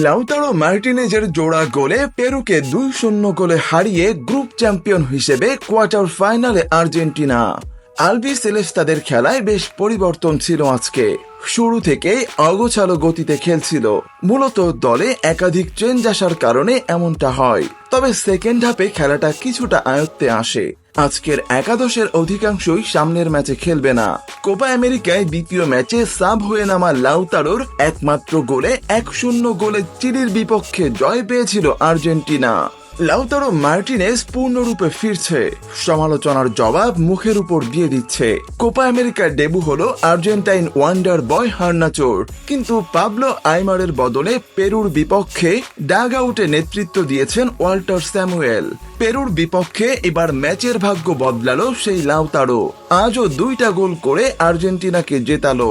Lautaro মার্টিনেজের জোড়া গোলে পেরুকে দুই শূন্য গোলে হারিয়ে গ্রুপ চ্যাম্পিয়ন হিসেবে কোয়ার্টার ফাইনালে আর্জেন্টিনা। আলবি সেলেস্তাদের খেলায় বেশ পরিবর্তন ছিল আজকে। শুরু থেকেই অগোছালো গতিতে খেলছিল। মূলত দলে একাধিক চেঞ্জ আসার কারণে এমনটা হয়। তবে সেকেন্ড হাফে খেলাটা কিছুটা আয়ত্তে আসে। আজকের একাদশের অধিকাংশই সামনের ম্যাচে খেলবে না। কোপা আমেরিকায় দ্বিতীয় ম্যাচে সাব হয়ে নামা লাউতারোর একমাত্র গোলে এক শূন্য গোলে চিলির বিপক্ষে জয় পেয়েছিল আর্জেন্টিনা। লাউতারো মার্টিনেস পূর্ণরূপে ফিরছে। সমালোচনার জবাব মুখের উপর দিয়ে দিচ্ছে। কোপা আমেরিকার ডেবু হলো আর্জেন্টাইন ওয়ান্ডার বয় হার্নাচোর। কিন্তু পাবলো আইমারের বদলে পেরুর বিপক্ষে ডাগ আউটে নেতৃত্ব দিয়েছেন ওয়াল্টার স্যামুয়েল। পেরুর বিপক্ষে এবার ম্যাচের ভাগ্য বদলালো সেই লাউতারো আজও দুইটা গোল করে আর্জেন্টিনাকে জেতালো।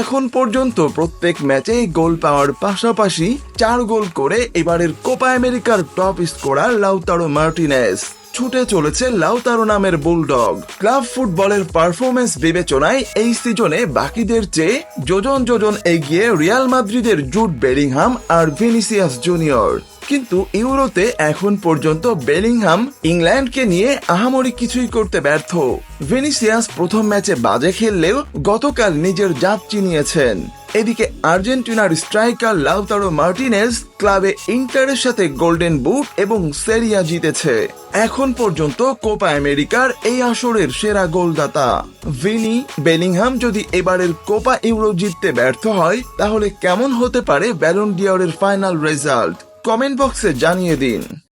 এখন পর্যন্ত প্রত্যেক ম্যাচেই গোল পাওয়ার পাশাপাশি চার গোল করে এবারের কোপা আমেরিকার টপ স্কোরার লাউতারো মার্টিনেস। ছুটে চলেছে লাউতারো নামের বুলডগ। ক্লাব ফুটবলের পারফরমেন্স বিবেচনায় এই সিজনে বাকিদের চেয়ে যোজন যোজন এগিয়ে রিয়াল মাদ্রিদের জুট বেরিংহাম আর ভিনিসিয়াস জুনিয়র। কিন্তু ইউরোতে এখন পর্যন্ত বেলিংহাম ইংল্যান্ডকে নিয়ে আহামরি কিছুই করতে ব্যর্থ। ভেনিসিয়াস প্রথম ম্যাচে বাজে খেললেও গতকাল নিজের জাত চিনিয়েছেন। এদিকে আর্জেন্টিনার স্ট্রাইকার লাউতারো মার্টিনেজ ক্লাবে ইন্টারের সাথে গোল্ডেন বুট এবং সেরিয়া জিতেছে। এখন পর্যন্ত কোপা আমেরিকার এই আসরের সেরা গোলদাতা। ভিনি, বেলিংহাম যদি এবারের কোপা ইউরো জিততে ব্যর্থ হয়, তাহলে কেমন হতে পারে ব্যালন ডিওরের ফাইনাল রেজাল্ট? কমেন্ট বক্সে জানিয়ে দিন।